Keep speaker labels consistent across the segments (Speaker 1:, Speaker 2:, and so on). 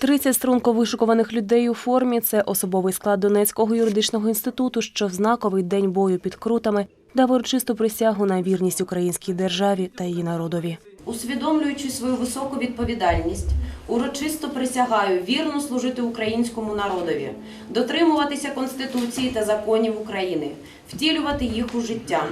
Speaker 1: 30 струнко вишукуваних людей у формі це особовий склад Донецького юридичного інституту, що в знаковий день бою під крутами дав урочисту присягу на вірність українській державі та її народові.
Speaker 2: Усвідомлюючи свою високу відповідальність, урочисто присягаю вірно служити українському народові, дотримуватися Конституції та законів України, втілювати їх у життя,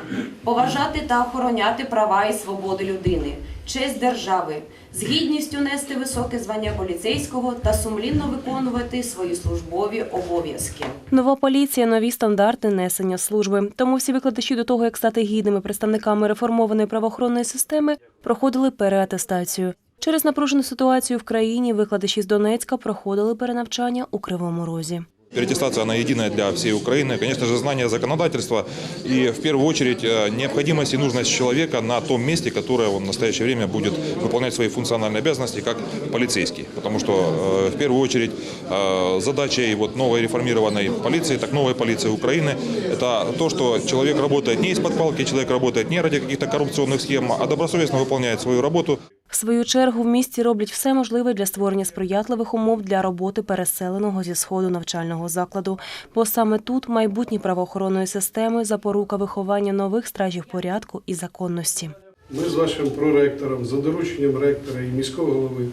Speaker 2: поважати та охороняти права і свободи людини, честь держави, з гідністю нести високе звання поліцейського та сумлінно виконувати свої службові обов'язки.
Speaker 1: Нова поліція, нові стандарти несення служби. Тому всі викладачі до того, як стати гідними представниками реформованої правоохоронної системи, проходили переатестацію. Через напружену ситуацію в країні викладачі з Донецька проходили перенавчання у Кривому Розі.
Speaker 3: Переаттестация, она единая для всей Украины. Конечно же, знание законодательства и, в первую очередь, э, необходимость и нужность человека на том месте, которое он в настоящее время будет выполнять свои функциональные обязанности как полицейский. Потому что, э, в первую очередь, э, задачей вот новой реформированной полиции, так новой полиции Украины, это то, что человек работает не из-под палки, человек работает не ради каких-то коррупционных схем, а добросовестно выполняет свою работу.
Speaker 1: В свою чергу в місті роблять все можливе для створення сприятливих умов для роботи переселеного зі сходу навчального закладу. Бо саме тут майбутнє правоохоронної системи запорука виховання нових стражів порядку і законності.
Speaker 4: Ми з вашим проректором, за дорученням ректора і міського голови,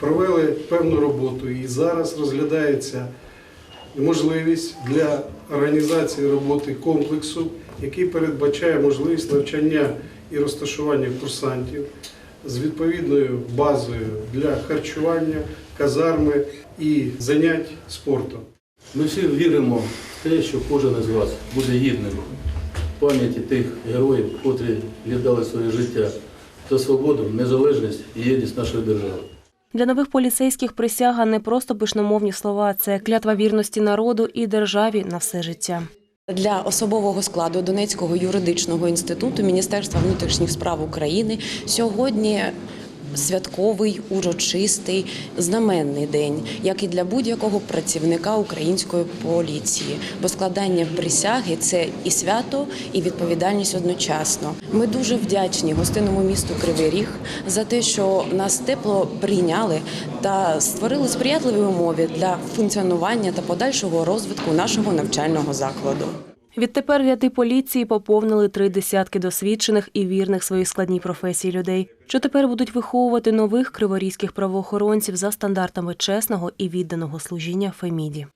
Speaker 4: провели певну роботу і зараз розглядається можливість для організації роботи комплексу, який передбачає можливість навчання і розташування курсантів з відповідною базою для харчування, казарми і занять спортом.
Speaker 5: Ми всі віримо в те, що кожен із вас буде гідним пам'яті тих героїв, котрі віддали своє життя за свободу, незалежність і єдність нашої держави.
Speaker 1: Для нових поліцейських присяга не просто пишномовні слова, це клятва вірності народу і державі на все життя.
Speaker 2: Для особового складу Донецького юридичного інституту Міністерства внутрішніх справ України сьогодні святковий, урочистий, знаменний день, як і для будь-якого працівника української поліції. Бо складання присяги це і свято, і відповідальність одночасно. Ми дуже вдячні гостинному місту Кривий Ріг за те, що нас тепло прийняли та створили сприятливі умови для функціонування та подальшого розвитку нашого навчального закладу.
Speaker 1: Відтепер ряди поліції поповнили три десятки досвідчених і вірних своїй складній професії людей, що тепер будуть виховувати нових криворізьких правоохоронців за стандартами чесного і відданого служіння Феміді.